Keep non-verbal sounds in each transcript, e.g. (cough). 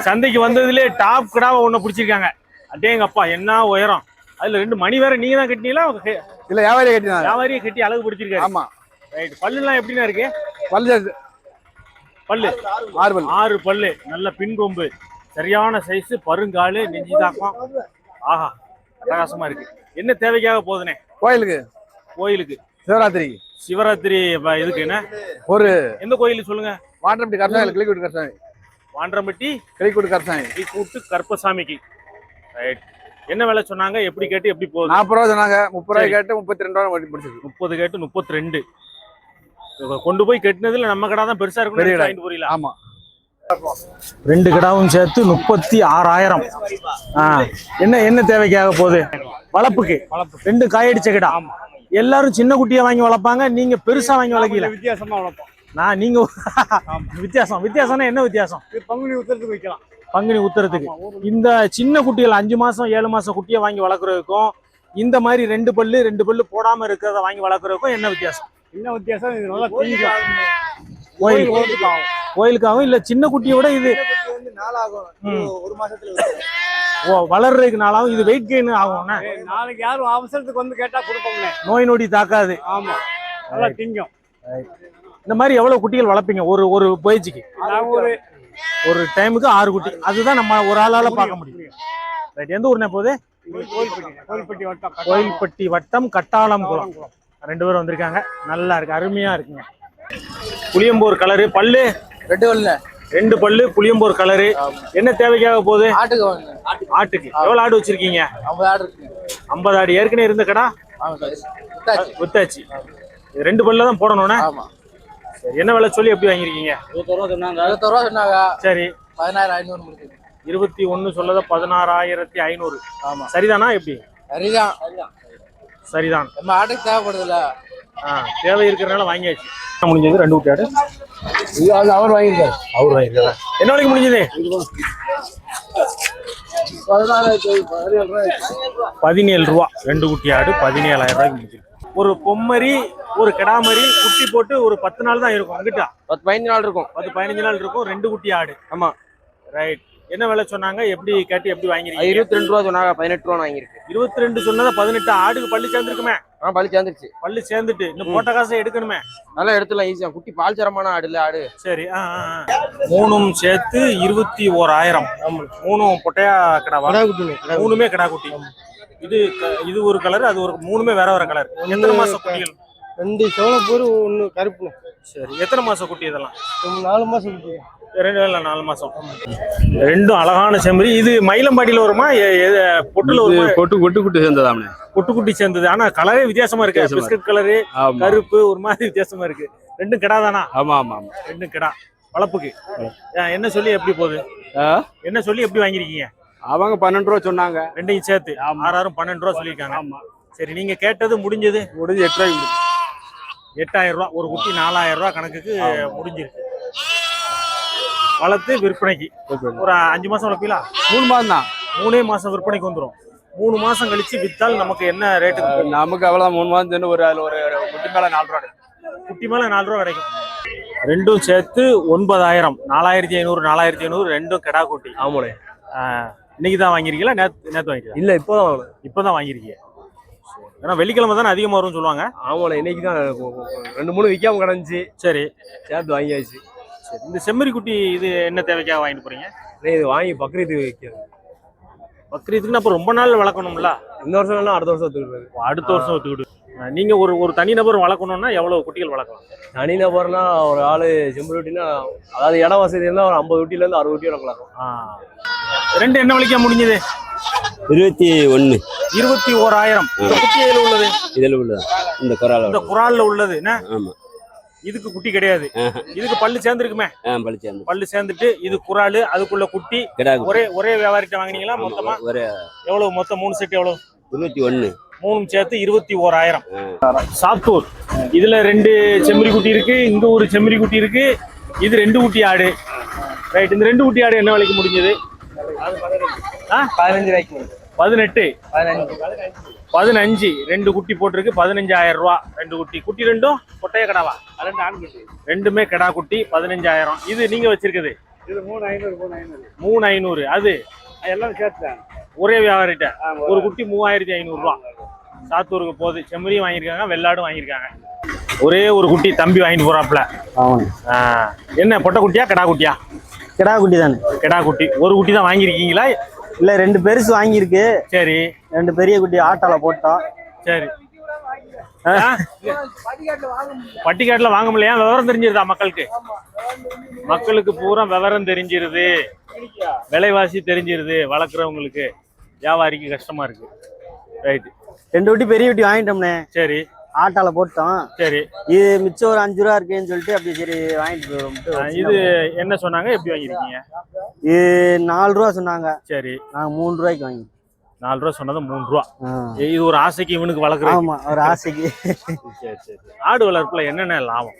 சந்தைக்கு வந்ததுலயே டாப் கிடாவை ஒண்ணு பிடிச்சிருக்காங்க. அடேங்கப்பா என்ன உயரம். அதுல ரெண்டு மணி வேற நீங்க தான் கட்டினீங்களா இல்ல வியாபாரி கட்டினாங்க. வியாபாரியே கட்டி அழகு பிடிச்சிருக்காரு. ஆமா. ரைட் பல்லுலாம் எப்படிண்ணா இருக்கு? பல்லு பல்லு. ஆறு பல்லு. ஆறு பல்லு. நல்ல பின்கொம்பு சரியான சைஸ் பருங்காலு நெஞ்சு தாக்கம் ஆஹா அட்டகாசமா இருக்கு. என்ன தேவைக்காக போகுதுனே கோயிலுக்கு. கோயிலுக்கு. சிவராத்திரி. ப- இதுக்கு என்ன? ஒரு எந்த கோயிலுக்கு சொல்லுங்க? வாட்டரப்பட்டி கரசாமி கிளிக்கூட்டு கரசாமி வாண்டரம்பட்டி கிளிக்கூட்டு கரசாமி. கூட்டு கருப்பசாமிக்கு. ரைட் என்ன விலை சொன்னாங்க? எப்படி கேட்டு எப்படி போகுது? நாற்பது ரூபா சொன்னாங்க. முப்பது ரூபாய். கேட்டு முப்பத்தி ரெண்டு ரூபா முடிச்சிருக்கு முப்பது கேட்டு முப்பத்தி ரெண்டு கொண்டு போய் கட்டினதுல நம்ம கடை தான் பெருசா பெரிய இருக்கும் கடை. வாங்கிட்டு போறீங்களா ஆமா. ரெண்டு கிடாவும் சேர்த்து முப்பத்தி ஆறாயிரம் என்ன என்ன தேவைக்காக போகுது? வளர்ப்புக்கு. ரெண்டு காயடிச்ச கிடா. எல்லாரும் சின்ன குட்டியை வாங்கி வளர்ப்பாங்க. நீங்க பெருசா வாங்கி வளர்க்கல. வித்தியாசமா வளர்ப்போம். நான் நீங்க வித்தியாசம். வித்தியாசம்னா என்ன வித்தியாசம்? இது பங்குனி உத்தரத்துக்கு வைக்கலாம். பங்குனி உத்தரத்துக்கு இந்த சின்ன குட்டிகள் அஞ்சு மாசம் ஏழு மாசம் குட்டியை வாங்கி வளர்க்குறதுக்கும் இந்த மாதிரி ரெண்டு பல்லு ரெண்டு பல்லு போடாம இருக்கிறத வாங்கி வளர்க்குறதுக்கும் என்ன வித்தியாசம்? என்ன வித்தியாசம்? இது நல்லா தீங்கும் கோயில். கோயிலுக்காகவும் இல்ல சின்ன குட்டியை விட இது வந்து நாளாகும். ஒரு மாசத்துல ஓ வளர்றதுக்கு நாளாகும். இது வெயிட் கெயின் ஆகும்னா நாளைக்கு யாரும் அவசரத்துக்கு வந்து கேட்டா கொடுப்போம்ல. நோய் நொடி தாக்காது. ஆமா. நல்லா திங்கும். இந்த மாதிரி எவ்வளவு குட்டிகள் வளர்ப்பீங்க? ஒரு ஒரு பேஜுக்கு ஒரு ஒரு டைமுக்கு ஆறு குட்டி. அதுதான் நம்ம ஒரு ஆளால பார்க்க முடியும். ரைட் எந்த ஊர்னே போகுது? கோயில்பட்டி வட்டம். கட்டாளம் குளம். ரெண்டு பேரும் வந்திருக்காங்க. நல்லா இருக்கு அருமையா இருக்குங்க. புளியம்போர் கலரு. பல்லு? ரெண்டு வரல ரெண்டு பல்லு புளியம்போர் கலரு. என்ன தேவைக்காக போகுது? ஆட்டுக்கு வாங்க. ஆட்டுக்கு. எவ்வளவு ஆடு வச்சிருக்கீங்க? ஐம்பது ஆடு இருக்குங்க ஐம்பது ஆடு. ஏற்கனவே இருந்த கடா? ஆமா சார். வித்தாச்சு. ரெண்டு பல்ல தான் போடணும்னா ஆமா. சரி என்ன விலை சொல்லி எப்படி வாங்கியிருக்கீங்க? இருபத்தோரு ரூபா சொன்னாங்க. இருபத்தோரு ரூபா சொன்னாங்க. சரி. பதினாயிரம் ஐநூறு முடிஞ்சது. இருபத்தி ஒன்னு சொல்லத பதினாறாயிரத்தி ஐநூறு. ஆமா. சரிதானா எப்படி? சரிதான். சரிதான். நம்ம ஆட்டுக்கு தேவைப்படுதுல்ல. ஆ தேவை இருக்கிறனால வாங்கியாச்சு. முடிஞ்சது? ரெண்டு குட்டி ஆடு. அது அவர் வாங்கியிருக்காரு. அவர் வாங்கிருக்காரா என்ன வரைக்கும் முடிஞ்சது? பதினேழு ரூபா. ரெண்டு குட்டி ஆடு பதினேழாயிரம் ரூபாய்க்கு முடிஞ்சிருக்கு. ஒரு பொம்மரி ஒரு கிடாமரி குட்டி போட்டு ஒரு பத்து நாள் தான் இருக்கும் அங்கிட்டா. பத்து பதினஞ்சு நாள் இருக்கும். பத்து பதினஞ்சு நாள் இருக்கும். ரெண்டு குட்டி ஆடு. ஆமா. ரைட் என்ன விலை சொன்னாங்க? எப்படி கேட்டு எப்படி வாங்கிருக்கீங்க? இருபத்தி ரெண்டு ரூபா சொன்னாங்க பதினெட்டு ரூபா வாங்கியிருக்கு. இருபத்தி ரெண்டு சொன்னதை பதினெட்டு ஆடுக்கு பள்ளி சேர்ந்துருக்குமே. ஆ பழி சேர்ந்துருச்சு. பள்ளி சேர்ந்துட்டு இன்னும் போட்ட காசை எடுக்கணுமே. நல்லா எடுத்துலாம் ஈஸியா குட்டி பால் சரமான ஆடு இல்ல ஆடு. சரி. மூணும் சேர்த்து இருபத்தி ஓராயிரம். மூணும் பொட்டையா கிடாவா மூணுமே கிடா குட்டி. இது இது ஒரு கலர் அது ஒரு மூணுமே வேற வேற கலர் எத்தனை மாச குட்டிகள்? ரெண்டு சோளப்பூர் ஒன்று கருப்பு சரி எத்தனை மாச குட்டி இதெல்லாம்? நாலு மாசம் குட்டி. ரெண்டு இல்ல நாலு மாசம். ரெண்டும் அழகான செம்மறி. இது மயிலம்பாடியில வருமா? பொட்டுல வருமா? கொட்டு கொட்டு குட்டி சேர்ந்ததாமனே பொட்டு குட்டி சேர்ந்தது. ஆனா கலரே வித்தியாசமா இருக்கு? பிஸ்கட் கலரு கருப்பு ஒரு மாதிரி வித்தியாசமா இருக்கு. ரெண்டும் கிடா தானா? ஆமா ஆமா ஆமா. ரெண்டும் கிடா. வளர்ப்புக்கு என்ன சொல்லி எப்படி போகுது? என்ன சொல்லி எப்படி வாங்கிருக்கீங்க அவங்க பன்னெண்டு ரூபா சொன்னாங்க. ரெண்டையும் சேர்த்து. ஆறாயிரம் பன்னெண்டு ரூபா சொல்லியிருக்காங்க. ஆமா. சரி நீங்க கேட்டது முடிஞ்சது? முடிஞ்சு எட்டு முடிஞ்சு. எட்டாயிரம் ரூபா ஒரு குட்டி நாலாயிரம் ரூபா கணக்குக்கு முடிஞ்சிருக்கு. வளர்த்து விற்பனைக்கு. ஒரு அஞ்சு மாசம் வளர்ப்பீங்களா? மூணு மாதம் தான் மூணே மாசம் விற்பனைக்கு வந்துரும். மூணு மாசம் கழிச்சு வித்தால் நமக்கு என்ன ரேட்டுக்கு நமக்கு அவ்வளவுதான். மூணு சென்று ஒரு அதுல ஒரு குட்டி மேல நாலு ரூபா. குட்டி மேல நாலு ரூபா கிடைக்கும். ரெண்டும் சேர்த்து ஒன்பதாயிரம். நாலாயிரத்தி ஐநூறு நாலாயிரத்தி ஐநூறு ரெண்டும் கிடா குட்டி. ஆமாண்ணே. இன்னைக்கு தான் வாங்கிருக்கீங்களா நேத்து நேத்து வாங்கிருக்கீங்க இல்ல இப்போதான் இப்பதான் வாங்கிருக்கீங்க ஏன்னா வெள்ளிக்கிழமை தானே அதிகமா வரும்னு சொல்லுவாங்க. ஆமாண்ணே இன்னைக்கு தான் ரெண்டு மூணு விற்காம கிடந்துச்சு. சரி. சேர்த்து வாங்கியாச்சு. சரி. இந்த செம்மறி குட்டி இது என்ன தேவைக்காக வாங்கிட்டு போறீங்க? அண்ணே, இது வாங்கி பக்ரீத்துக்கு வைக்கிறது பக்ரீத்துக்குன்னு அப்ப ரொம்ப நாள் வளர்க்கணும்ல? இந்த வருஷம் அடுத்த வருஷம் எடுத்துக்கிறது அடுத்த வருஷம் ஒத்துக்கிட்டு நீங்க ஒரு ஒரு தனிநபர் வளர்க்கணும்னா எவ்வளவு குட்டிகள் வளர்க்கலாம்? தனி நபர்னா ஒரு ஆளு செம்பு ரொட்டினா அதாவது இட வசதி இருந்தா ஒரு ஐம்பது ரொட்டில இருந்து அறுபது ரொட்டி வளர்க்கலாம். ஆ. ரெண்டு என்ன வலிக்க முடிஞ்சது? இருபத்தி ஒண்ணு இருபத்தி ஓராயிரம். குட்டி எதுல உள்ளது? இதில் உள்ளதா? இந்த குரால இந்த குரால்ல உள்ளது. என்ன? ஆமா. இதுக்கு குட்டி கிடையாது. ஆஹா. இதுக்கு பல்லு சேர்ந்துருக்குமே? ஆ பழிச்சாந்து பல்லு சேர்ந்துட்டு இது குராலு அதுக்குள்ள குட்டி. கிடா ஒரே ஒரே வியாபாரிட்ட வாங்குனீங்களா மொத்தமா? ஒரு. எவ்வளவு? மொத்தம் மூணு செட் எவ்வளவு? இருபத்தி ஒண்ணு மூணும் சேர்த்து இருபத்தி ஓராயிரம். சாத்தூர். இதுல ரெண்டு செம்மறி குட்டி இருக்கு இங்க ஒரு செம்மறி குட்டி இருக்கு இது ரெண்டு குட்டி ஆடு. ரைட் இந்த ரெண்டு குட்டி ஆடு என்ன விலைக்கு முடிஞ்சது? ஆ? பதினஞ்சு ரூபாய்க்கு பதினெட்டு. பதினஞ்சு. பதினஞ்சு. ரெண்டு குட்டி போட்டிருக்கு பதினஞ்சாயிரம் ரூபா. ரெண்டு குட்டி. குட்டி ரெண்டும் கொட்டைய கடாவா? ரெண்டுமே கடா குட்டி. பதினஞ்சாயிரம். இது நீங்க வச்சிருக்குது? மூணு ஐநூறு. அது எல்லாம் சேர்த்துட்டேன் ஒரே வியாபாரிட்ட ஒரு குட்டி மூவாயிரத்தி ஐநூறுரூவா சாத்தூருக்கு போகுது. செம்மறியும் வாங்கியிருக்காங்க வெள்ளாடும் வாங்கியிருக்காங்க. ஒரே ஒரு குட்டி தம்பி வாங்கிட்டு போறாப்ல ஆ, என்ன பொட்டை குட்டியா கடா குட்டியா? கிடா குட்டி தானே. கிடா குட்டி. ஒரு குட்டி தான் வாங்கியிருக்கீங்களா? இல்ல ரெண்டு பெருசு வாங்கியிருக்கு. சரி. ரெண்டு பெரிய குட்டி ஆட்டால போட்டோம். சரி? பட்டிக்காட்டுல வாங்க முடியலையா? விவரம் தெரிஞ்சிருதா மக்களுக்கு? மக்களுக்கு பூரா விவரம் தெரிஞ்சிருது. விலைவாசி தெரிஞ்சிருது வளர்க்குறவங்களுக்கு. வியாபாரிக்கு கஷ்டமா இருக்கு. ரைட்டு ரெண்டு குட்டி பெரிய குட்டி வாங்கிட்டோம்னே. சரி. ஆட்டால போட்டோம். சரி. இது மிச்சம் ஒரு அஞ்சு ரூபா இருக்கேன்னு சொல்லிட்டு அப்படி சரி வாங்கிட்டு இது என்ன சொன்னாங்க? எப்படி வாங்கியிருக்கீங்க? இது நாலு ரூபா சொன்னாங்க. சரி. நாங்க மூணு ரூபாய்க்கு வாங்கி நாலு ரூபா சொன்னது மூணு ரூபா. இது ஒரு ஆசைக்கு இவனுக்கு வளர்க்குறது ஆமா ஒரு ஆசைக்கு. சரி சரி ஆடு வளர்ப்புல என்னென்ன லாபம்?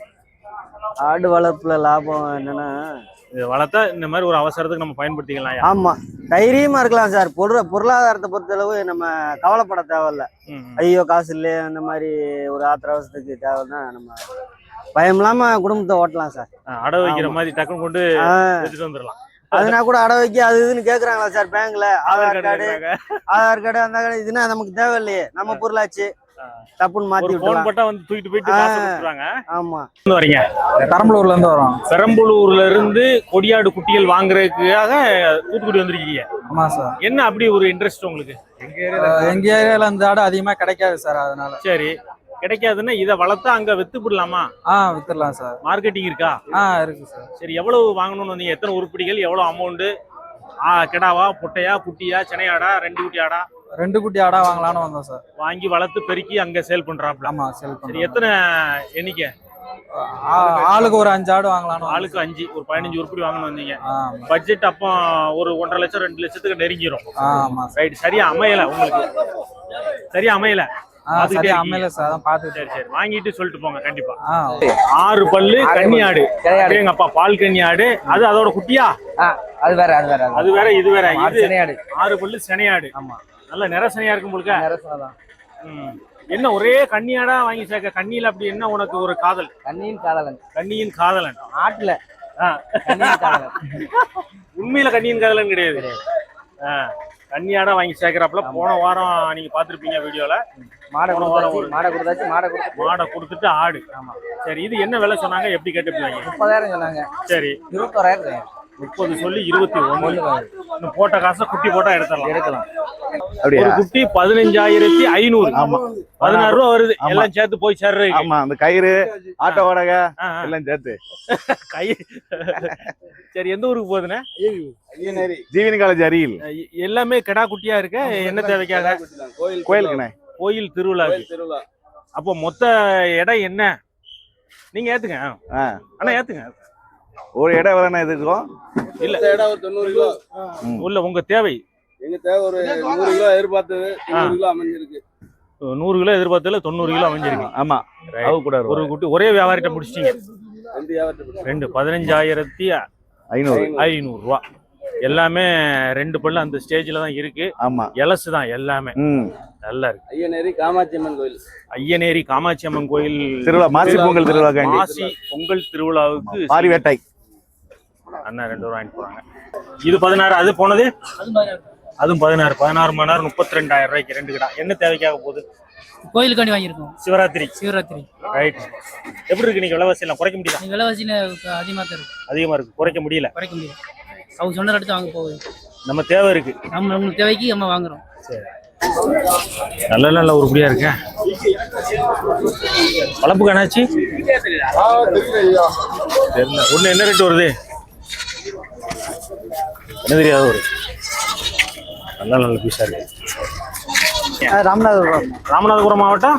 ஆடு வளர்ப்புல லாபம் என்னன்னா இது வளர்த்தா இந்த மாதிரி ஒரு அவசரத்துக்கு நம்ம பயன்படுத்திக்கலாம் ஆமா தைரியமா இருக்கலாம் சார். பொருள பொருளாதாரத்தை பொறுத்தளவு நம்ம கவலைப்பட தேவையில்ல. ஐயோ காசு இல்லையே அந்த மாதிரி ஒரு ஆத்திர அவசரத்துக்கு தேவைன்னா நம்ம பயம் இல்லாம குடும்பத்தை ஓட்டலாம் சார். அடை வைக்கிற. மாதிரி டக்குன்னு கொண்டு வந்துடலாம். அதுனா கூட அடை வைக்க அது இதுன்னு கேக்குறாங்களா சார் பேங்க்ல? ஆதார் கார்டு. ஆதார் கார்டு அந்த கார்டு இதுனா நமக்கு தேவையில்லையே. நம்ம பொருளாச்சு. தப்புன்னு மாத்தி போன் பட்டா வந்து தூக்கிட்டு போயிட்டு ஆமா. எங்க வரீங்க? பெரம்பலூர்ல இருந்து வரோம். பெரம்பலூர்ல இருந்து கொடியாடு குட்டிகள் வாங்குறதுக்காக தூத்துக்குடி வந்திருக்கீங்க. ஆமா சார். என்ன அப்படி ஒரு இன்ட்ரெஸ்ட் உங்களுக்கு? எங்க ஏரியால இந்த ஆடு அதிகமா கிடைக்காது சார் அதனால. சரி. கிடைக்காதுன்னா இதை வளர்த்தா அங்க வித்து போடலாமா ஆ வித்துடலாம் சார். மார்க்கெட்டிங் இருக்கா? ஆ இருக்கு சார். சரி எவ்வளவு வாங்கணும்னு வந்தீங்க? எத்தனை உருப்படிகள்? எவ்வளவு அமௌண்ட் ஆ கிடாவா பொட்டையா குட்டியா சினையாடா ரெண்டு குட்டி ஆடா? ரெண்டு குட்டி ஆடா வாங்கலாம்னு வந்தோம் சார். வாங்கி வளர்த்து பெருக்கி அங்க சேல் பண்றாப்ல. ஆமா செல் சரி பண்ணி எத்தனை எண்ணிக்கை? ஆளுக்கு ஒரு அஞ்சு ஆடு வாங்கலாம்னு ஆளுக்கு அஞ்சு ஒரு பதினஞ்சு உருப்படி வாங்கணும் வந்தீங்க. ஆமா. பட்ஜெட் அப்போ ஒரு ஒன்றரை லட்சம் ரெண்டு லட்சத்துக்கு நெருங்கிரும். ஆமா ரைட் சரியா அமையல உங்களுக்கு? சரியா அமையல? பாத்துக்கிட்டே சரி இருக்கீங்க. அமையல சார் அதான் பாத்துட்டு சரி சரி வாங்கிட்டு சொல்லிட்டு போங்க கண்டிப்பா. ஆறு பல்லு கன்னி ஆடு. எங்கப்பா பால் கன்னி ஆடு. அது அதோட குட்டியா? அது வேற அது வேற அது வேற. இது வேற. இது ஆறு பல்லு சினையாடு ஆமா. நல்ல நிற சினையா இருக்கும் போலுக்க. நிறசனதான். என்ன ஒரே கன்னியாடா வாங்கி சேர்க்க? கண்ணியில அப்படி என்ன உனக்கு ஒரு காதல்? கண்ணியின் காதலன். கண்ணியின் காதலன். ஆட்டுல. உண்மையில கண்ணியின் காதலன் கிடையாது. கன்னியாடா வாங்கி சேர்க்கறாப்புல போன வாரம் நீங்க பாத்திருப்பீங்க வீடியோல. மாடை போன வாரம் மாடை கொடுத்தாச்சு மாடை கொடுத்து மாடை கொடுத்துட்டு ஆடு. ஆமா. சரி இது என்ன விலை சொன்னாங்க? எப்படி கேட்டுப்பாங்க முப்பதாயிரம் சொன்னாங்க. சரி. இருபத்தோராயிரம் முப்பது சொல்லி இருபத்தி இன்னும் போட்ட காசை குட்டி போட்டா எடுத்துடலாம். எடுக்கலாம். ஒரு குட்டி பதினஞ்சாயிரத்தி ஐநூறு. ஆமா. பதினாறு ரூபா வருது. எல்லாம் சேர்த்து போய் சேர்றதுக்கு ஆமா அந்த கயிறு ஆட்டோ வாடகை. எல்லாம் சேர்த்து. கை சரி எந்த ஊருக்கு போகுதுண்ணே? ஜீவனி காலேஜ் அருகில். எல்லாமே கிடா குட்டியா இருக்க. என்ன தேவைக்காக? கோயிலுக்குண்ணே. கோயில் திருவிழாக்கு அப்போ மொத்த இடம் என்ன? நீங்க ஏத்துங்க. ஆ. அண்ணா ஏத்துங்க. ஒரு இடம் எவ்வளோண்ணே இது இருக்கும்? இல்ல. இடம் ஒரு தொண்ணூறு கிலோ. உள்ள உங்க தேவை. எங்க தேவை ஒரு நூறு கிலோ எதிர்பார்த்தது கிலோ அமைஞ்சிருக்கு. நூறு கிலோ எதிர்பார்த்ததுல தொண்ணூறு கிலோ அமைஞ்சிருக்கு. ஆமா. அவு கூட ஒரு குட்டி ஒரே வியாபாரிட்ட முடிச்சிட்டீங்க. ரெண்டு பதினஞ்சாயிரத்தி ஐநூறு. ஐநூறு ரூபா எல்லாமே ரெண்டு பல்லு அந்த ஸ்டேஜ்ல தான் இருக்கு. ஆமா. எலசு தான் எல்லாமே. நல்லா இருக்கு. ஐயனேரி காமாட்சி அம்மன் கோயில். ஐயனேரி காமாட்சி அம்மன் கோயில் திருவிழா மாசி பொங்கல் திருவிழாக்காண்டி. மாசி பொங்கல் திருவிழாவுக்கு பாரி வேட்டை. அண்ணா ரெண்டு ரூபா வாங்கிட்டு போறாங்க. இது பதினாறு அது போனது? அதுவும் பதினாறு பதினாறு மணி நேரம் முப்பத்தி ரெண்டாயிரம் ரூபாய்க்கு ரெண்டு கிடா. என்ன தேவைக்காக போகுது? கோயிலுக்காண்டி வாங்கியிருக்கோம். சிவராத்திரி. சிவராத்திரி. ரைட் எப்படி இருக்கு நீங்க விலைவாசி எல்லாம்? குறைக்க முடியல அதிகமாக தான் இருக்கு. அதிகமா இருக்கு. குறைக்க முடியல. குறைக்க முடியும் அவங்க சொன்ன இடத்து வாங்க போகுது. நம்ம தேவை இருக்கு. நம்ம நம்மளுக்கு தேவைக்கு நம்ம வாங்குறோம். நல்ல நல்ல உருப்படியா இருக்கேன் வளர்ப்பு கணாச்சி தெரியல. ஒண்ணு என்ன ரேட் வருது? என்ன தெரியாது ஒரு நல்ல நல்ல பீஸா இருக்கு. ராமநாதபுரம். ராமநாதபுரம் மாவட்டம்?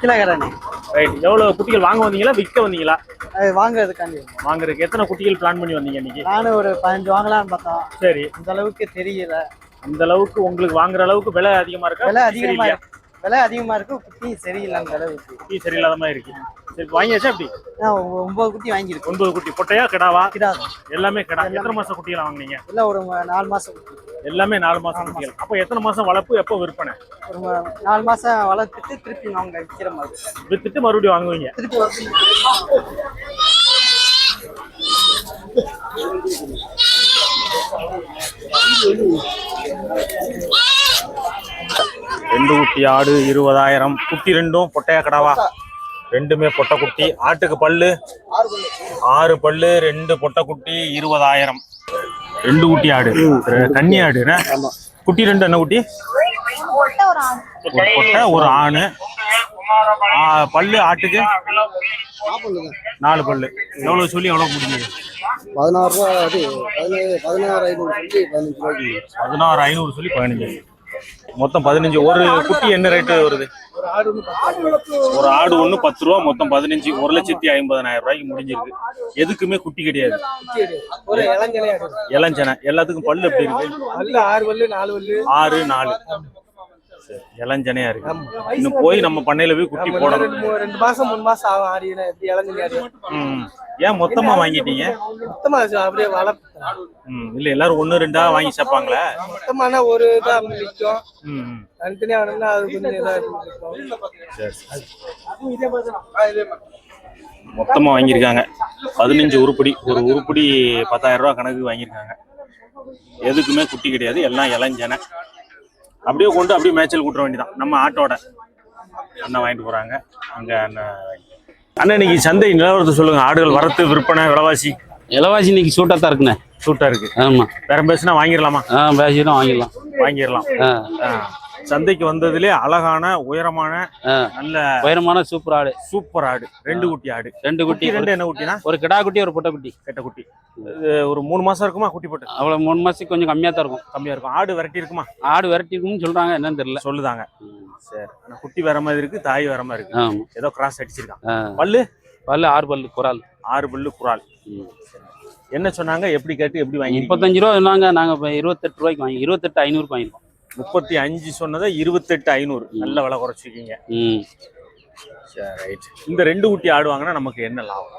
கிலகரணி ரைட் எவ்வளவு குட்டிகள் வாங்க வந்தீங்களா விற்க வந்தீங்களா? அது வாங்குறதுக்காண்டி. வாங்குறதுக்கு எத்தனை குட்டிகள் பிளான் பண்ணி வந்தீங்க இன்னைக்கு? நானும் ஒரு பதினஞ்சு வாங்கலாம்னு பார்த்தோம். சரி. அந்த அளவுக்கு தெரியல. அந்த அளவுக்கு உங்களுக்கு வாங்குற அளவுக்கு விலை அதிகமா இருக்கா? விலை குட்டி அதிகமா சரியில்லையா? இருக்கு. விலை அதிகமா இருக்கு. குட்டி சரியில்லை அந்த அளவுக்கு. குட்டி சரியில்லாத மாதிரி இருக்கு. சரி வாங்கியாச்சா ஒ- ஒன்பது குட்டி வாங்கியிருக்கோம் ஒன்பது குட்டி. பொட்டையா கிடாவா? கிடாது எல்லாமே கிடா. எத்தனை மாசம் குட்டிகளை வாங்குனீங்க? இல்ல ஒரு நாலு மாசம் எல்லாமே நாலு மாசம் குட்டிகள். அப்ப எத்தனை மாசம் வளர்ப்பு எப்போ விற்பனை? ஒரு நாலு மாசம் வளர்த்துட்டு திருப்பி நாங்க விற்கிற மாதிரி. வித்துட்டு மறுபடியும் வாங்குவீங்க. திருப்பி ரெண்டு குட்டி ஆடு இருபதாயிரம். குட்டி ரெண்டும் பொட்டையா கடாவா? ரெண்டுமே பொட்டை குட்டி ஆட்டுக்கு பல்லு. ஆறு பல்லு ரெண்டு பொட்டை குட்டி இருபதாயிரம். ரெண்டு குட்டி ஆடு. கன்னி ஆடு என்ன? குட்டி ரெண்டு என்ன குட்டி? ஒரு பொட்டை ஒரு ஆணு. பல்லு ஆட்டுக்கு? நாலு பல்லு. எவ்வளவு சொல்லி எவ்வளவு முடிஞ்சது? பதினாறு ரூபா பதினாறு ஐநூறு சொல்லி பதினஞ்சு ரூபாய்க்கு பதினாறு ஐநூறு சொல்லி பதினஞ்சு. மொத்தம் பதினஞ்சு. ஒரு குட்டி என்ன ரேட்டு வருது? ஒரு ஆடு ஒண்ணு பத்து. ரூபா மொத்தம் பதினஞ்சு. ஒரு லட்சத்தி ஐம்பதனாயிரம் ரூபாய்க்கு முடிஞ்சிருக்கு. எதுக்குமே குட்டி கிடையாது. இளஞ்சனை எல்லாத்துக்கும் பல்லு எப்படி இருக்கு? ஆறு நாலு. இளஞ்சனையா இருக்கு. இன்னும் போய் நம்ம பண்ணையில போய் குட்டி போடணும். ரெண்டு மாசம் மூணு மாசம் ஆகும் ஆரியன எப்படி இளஞ்சலையா ம். ஏன் மொத்தமா வாங்கிட்டீங்க? மொத்தமா அப்படியே வளர்ப்பு. ம், இல்ல எல்லாரும் ஒண்ணு ரெண்டா வாங்கி சேர்ப்பாங்களே மொத்தமான ஒரு இதா நிற்கும். தனித்தனியா வேணும்னா அது கொஞ்சம் இதா இருக்கும். மொத்தமா வாங்கியிருக்காங்க. பதினஞ்சு உருப்படி ஒரு உருப்படி பத்தாயிரம் ரூபாய் கணக்கு வாங்கியிருக்காங்க. எதுக்குமே குட்டி கிடையாது எல்லாம் இளஞ்சனை. அப்படியே கொண்டு அப்படியே மேய்ச்சல் கூட்டுற வேண்டியதான் நம்ம ஆட்டோட. அண்ணன் வாங்கிட்டு போறாங்க. அங்க அண்ணன் அண்ணன் இன்னைக்கு சந்தை நிலவரத்தை சொல்லுங்க. ஆடுகள் வரத்து விற்பனை விலைவாசி. இலவாசி இன்னைக்கு சூட்டாக தான் இருக்குண்ணே. சூட்டா இருக்கு. ஆமாம் வேற பேசுனா வாங்கிடலாமா? ஆ பேசிடும் வாங்கிடலாம். வாங்கிடலாம். ஆ. சந்தைக்கு வந்ததுலே அழகான உயரமான. நல்ல உயரமான சூப்பர் ஆடு. சூப்பர் ஆடு. ரெண்டு குட்டி ஆடு. ரெண்டு குட்டி. ரெண்டு என்ன குட்டினா? ஒரு கிடா குட்டி ஒரு பொட்டை குட்டி. கெட்ட குட்டி. ஒரு மூணு மாசம் இருக்குமா குட்டி போட்டு? அவ்வளோ மூணு மாதத்துக்கு கொஞ்சம் கம்மியாக தான் இருக்கும். கம்மியா இருக்கும். ஆடு விரட்டி இருக்குமா? ஆடு விரட்டிருக்கும்னு சொல்கிறாங்க என்னன்னு தெரியல. சொல்லுதாங்க. சரி. ஆனா குட்டி வேற மாதிரி இருக்கு தாய் வேற மாதிரி இருக்கு. ஏதோ கிராஸ் அடிச்சிருக்கான். பல்லு? பல்லு ஆறு பல்லு குறால். ஆறு பல்லு குறால். என்ன சொன்னாங்க? எப்படி கேட்டு எப்படி வாங்கி முப்பத்தஞ்சு ரூபா சொன்னாங்க. இப்போ இருபத்தெட்டு ரூபாய்க்கு வாங்கி இருபத்தெட்டு ஐநூறுக்கு வாங்கியிருக்கோம். முப்பத்தி அஞ்சு சொன்னதை இருபத்தெட்டு ஐநூறு. நல்ல விலை சரி ரைட் இந்த ரெண்டு குட்டி ஆடு வாங்கினா நமக்கு என்ன லாபம்?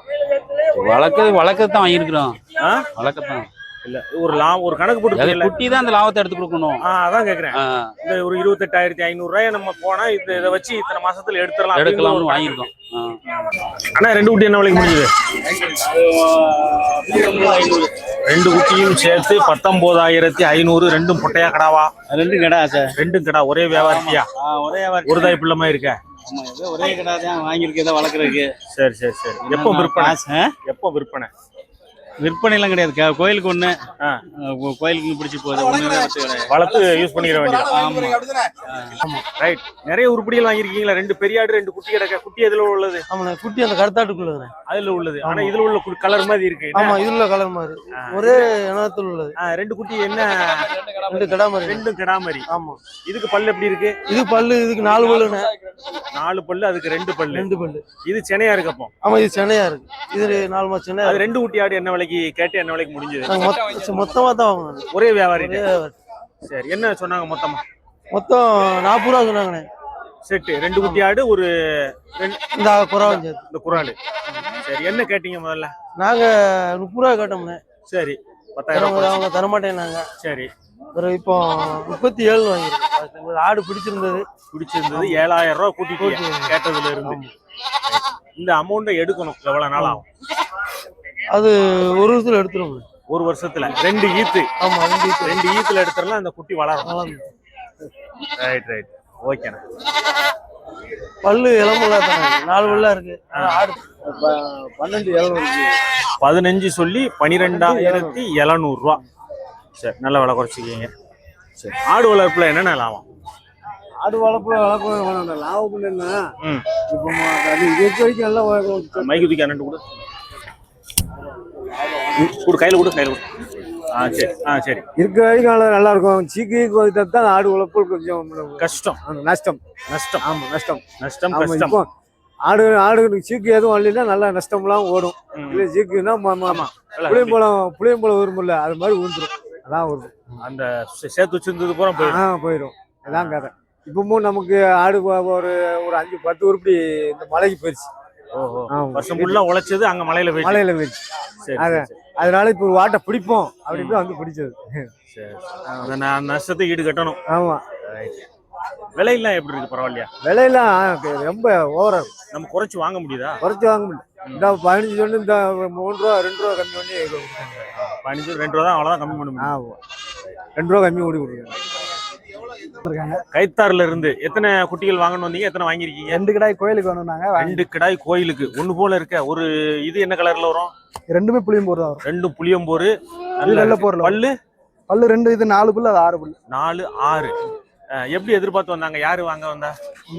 வளர்க்க வளர்க்க தான் வாங்கியிருக்கிறோம். ஆ? இல்ல ஒரு லாபம் ஒரு கணக்கு போட்டு குட்டி தான் அந்த லாபத்தை எடுத்து கொடுக்கணும். ஆ அதான் கேக்குறேன். இந்த ஒரு இருபத்தெட்டாயிரத்தி ஐநூறு ரூபாய் நம்ம போனா இது இதை வச்சு இத்தனை மாசத்துல எடுத்துடலாம் எடுக்கலாம்னு வாங்கியிருக்கோம். ஆ. அண்ணா ரெண்டு குட்டி என்ன விலைக்கு முடிஞ்சது? ரெண்டு குட்டியும் சேர்த்து பத்தொன்பதாயிரத்தி ஐநூறு ரெண்டும் பொட்டையா கடாவா? ரெண்டு கடா சார். ரெண்டும் கடா ஒரே வியாபாரியா ஒரே ஒரு தாய் பிள்ளைமா இருக்க? ஒரே கடா தான் வாங்கியிருக்கேன் வளர்க்குறதுக்கு. சரி சரி சரி. எப்போ விற்பனை? எப்போ விற்பனை? விற்பனைலாம் கிடையாது. க- கோயிலுக்கு ஆ. கோயிலுக்கு பிடிச்சி போகுது. வளர்த்து யூஸ் பண்ணிக்கிற வேண்டியது. ரைட் நிறைய உருப்படிகள் வாங்கியிருக்கீங்களா? ரெண்டு பெரிய ஆடு ரெண்டு குட்டி கிடக்க. குட்டி எதுல உள்ளது? ஆமாண்ணே குட்டி அந்த கருத்தாட்டுக்குள்ளதுண்ணே அதுல உள்ளது. ஆனா இதுல உள்ள கலர் மாதிரி இருக்கு. ஆமா இதுல கலர் மாதிரி. ஒரே இனத்தில் உள்ளது. ரெண்டு குட்டி என்ன? ரெண்டு கடா மாதிரி ரெண்டும் கிடா மாதிரி ஆமா. இதுக்கு பல்லு எப்படி இருக்கு? இது பல்லு இதுக்கு நாலு பல்லுண்ணே. நாலு பல்லு அதுக்கு ரெண்டு பல்லு. ரெண்டு பல்லு. இது சென்னையா இருக்கப்போ ஆமா இது சென்னையா இருக்கு. இது நாலு மாசம் சென்னையா அது இருக்கு. ரெண்டு குட்டி ஆடு என்ன விலைக்கு கேட்டு என்ன விலைக்கு முடிஞ்சது? நாங்க மொத்த மொத்தமா தான் வாங்கணும் ஒரே வியாபாரி சரி என்ன சொன்னாங்க மொத்தமா? மொத்தம் நாற்பது ரூபா சொன்னாங்கண்ணே. செட்டு ரெண்டு குட்டி ஆடு ஒரு இந்த சேர்த்து. இந்த குராலு சரி என்ன கேட்டீங்க முதல்ல? நாங்க முப்பது ரூபா கேட்டோம்ண்ணே. சரி பத்தாயிரம் அவங்க ரூபாய். அவங்க தரமாட்டேன்னாங்க. சரி. ஒரு இப்போ முப்பத்தி ஏழு வாங்கிருக்கோம் உங்களுக்கு ஆடு பிடிச்சிருந்தது. பிடிச்சிருந்தது. ஏழாயிரம் ரூபாய் கூட்டிட்டு கேட்டதுல இருந்து இந்த அமௌண்ட்டை எடுக்கணும். எவ்வளவு நாள் ஆகும்? அது ஒரு வருஷத்துல எடுத்துருவோம் ஒரு வருஷத்துல. ரெண்டு ஈத்து. ஆமா ரெண்டு இது ரெண்டு ஈத்துல எடுத்துடலாம் அந்த குட்டி வளரும். ரைட் ரைட் ஓகேண்ணா பல்லு இளமுள்ளா தானே? நாலு பல்லா இருக்கு. பன்னெண்டு பதினஞ்சு சொல்லி பனிரெண்டாயிரத்தி எழுநூறு ரூபா. சரி நல்ல விலை குறைச்சிக்கிங்க சரி ஆடு வளர்ப்புல என்னென்ன லாபம்? ஆடு வளர்ப்பு வளர்ப்பு லாபம் என்ன? ம். இப்போ இது வரைக்கும் நல்லா மைக்கு தூக்கி அண்ணன் கொடு. கொடு கையில் கொடு கையில் கொடு. ஆ சரி ஆ சரி. இருக்க வரைக்கும் நல்லா நல்லா இருக்கும். சீக்கு கோயிட்டு தான் ஆடு வளர்ப்பு கொஞ்சம் கஷ்டம். நஷ்டம். நஷ்டம். ஆமா நஷ்டம். நஷ்டம் கஷ்டம். ஆடு ஆடு சீக்கு எதுவும் வரலைன்னா நல்லா நஷ்டம்லாம் ஓடும். இல்லை சீக்குன்னா ஆமா புளியம்பழம் புளியம்பழம் வரும்ல அது மாதிரி ஊந்துரும். அதான் வரும் அந்த சேர்த்து வச்சிருந்தது பூரா போயிடும். ஆ போயிடும். அதான் கதை. இப்பவும் நமக்கு ஆடு ஒரு ஒரு அஞ்சு பத்து உருப்படி இந்த மலைக்கு போயிடுச்சு ஓஹோ. வருஷம் ஃபுல்லா உழைச்சது அங்க மலையில போயிட்டு. மலையில போயிடுச்சு சரி அத- அதனால இப்போ வாட்டை பிடிப்போம் அப்படின்னு வந்து பிடிச்சது. சரி அந்த ந- நஷ்டத்தை ஈடு கட்டணும் ஆமா விலையெல்லாம் எப்படி இருக்கு? பரவாயில்லையா? விலையெல்லாம் ரொம்ப ஓவரா நம்ம குறைச்சு வாங்க முடியுதா? குறைச்சி வாங்க முடியல. இந்த பதினஞ்சு சொன்னு இந்த மூணு ரூபா ரெண்டு ரூபா கம்மி பண்ணி. பதினஞ்சு ரெண்டு ரூபா தான் அவ்வளவுதான் கம்மி பண்ண முடியும். ஆமா. ரெண்டு ரூபா கம்மி ஓடி கொடுக்குறேன் கைத்தாறுல இருந்து எத்தனை குட்டிகள் வாங்கணும் வந்தீங்க? எத்தனை வாங்கியிருக்கீங்க? ரெண்டு கிடாய் கோயிலுக்கு வேணும் நாங்க ரெண்டு கிடாய் கோயிலுக்கு. ஒண்ணு போல இருக்க. ஒரு இது என்ன கலர்ல வரும்? ரெண்டுமே புளியும் போர் தான் வரும். ரெண்டும் புளியம்போரு இது வெள்ளை போர்ல வரும். பல்லு? பல்லு ரெண்டு இது நாலு புல்லு அது ஆறு புல்லு. நாலு ஆறு. எப்படி எதிர்பார்த்து வந்தாங்க? யாரு வாங்க வந்தா?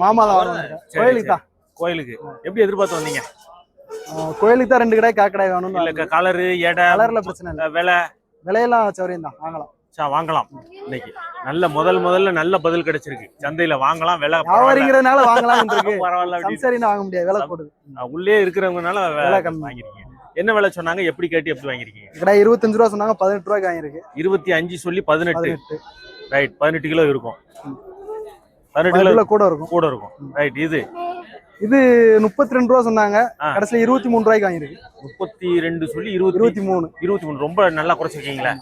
மாமா தான் கோயிலுக்கு தான். கோயிலுக்கு. எப்படி எதிர்பார்த்து வந்தீங்க? கோயிலுக்கு தான் ரெண்டு கிடாய் காக்கடாய் வேணும்னு இல்ல கலரு எடை கலர்ல பிரச்சனை இல்லை. விலை. விலையெல்லாம் சௌரியம் தான் வாங்கலாம். சா, வாங்கலாம். இன்னைக்கு நல்ல முதல் முதல்ல நல்ல பதில் கிடைச்சிருக்கு. சந்தையில வாங்கலாம் விலை. வியாபாரிங்கிறதுனால வாங்கலாம் (laughs) பரவாயில்ல வாங்க முடியாது விலை போடுது. உள்ளே இருக்கிறவங்கனால விலை கம்மி. வாங்கிருக்கீங்க. என்ன விலை சொன்னாங்க? எப்படி கேட்டு எப்படி வாங்கிருக்கீங்க? கிடாய் இருபத்தஞ்சு ரூபா சொன்னாங்க பதினெட்டு ரூபாய்க்கு வாங்கியிருக்கு. இருபத்தி அஞ்சு சொல்லி பதினெட்டு. ரைட் பதினெட்டு கிலோ இருக்கும். பதினெட்டு கிலோ கூட இருக்கும். கூட இருக்கும். ரைட் இது. இது முப்பத்தி ரெண்டு ரூபா சொன்னாங்க. கடைசியில இருபத்தி மூணு ரூபாய்க்கு வாங்கியிருக்கு. முப்பத்தி ரெண்டு சொல்லி இருபத்தி இருபத்தி மூணு. இருபத்தி மூணு ரொம்ப நல்லா குறைச்சிருக்கீங்களா?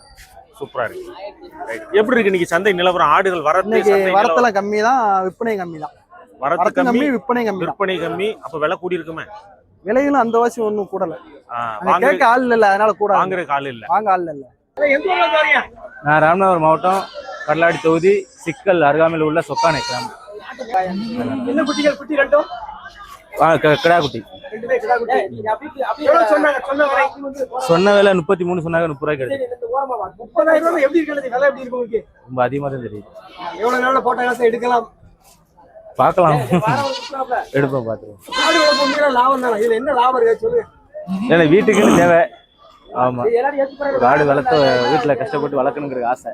சூப்பரா இருக்கு. எப்படி இருக்கு இன்னைக்கு சந்தை நிலவரம்? ஆடுகள் வரத்து இன்னைக்கு சந்தை நிலவரம். வரத்தெல்லாம் கம்மி தான் விற்பனை கம்மி தான் வரத்து கம்மி விற்பனை கம்மி விற்பனை கம்மி. அப்ப விலை கூடி இருக்குமே விலைகளும் அந்த வாசி ஒன்றும் கூடல. கேட்க ஆள் இல்ல அதனால கூட வாங்குற கால் இல்ல. வாங்க ஆள் இல்ல. நான் ராமநாதபுரம் மாவட்டம் கடலாடி தொகுதி சிக்கல் அருகாமையில் உள்ள சொக்கானை கிராமம். என்ன குட்டிகள் குட்டி ரெண்டும்? ஆ, க- கிடா குட்டி சொன்னாங்க சொன்ன விலை முப்பத்தி மூணு சொன்னாங்க முப்பது ரூபாய் கிடையாது ரொம்ப அதிகமாக தான் தெரியுது. எவ்வளவு எடுக்கலாம் பார்க்கலாம். எடுப்போம் பார்த்துருவோம் லாபம் தானே இதுல என்ன லாபம் இருக்கு சொல்லுங்க ஏன்னா வீட்டுக்குன்னு தேவை. ஆமா. காடு ஒரு ஆடு வளர்த்து வீட்டுல கஷ்டப்பட்டு வளர்க்கணுங்கிற ஆசை.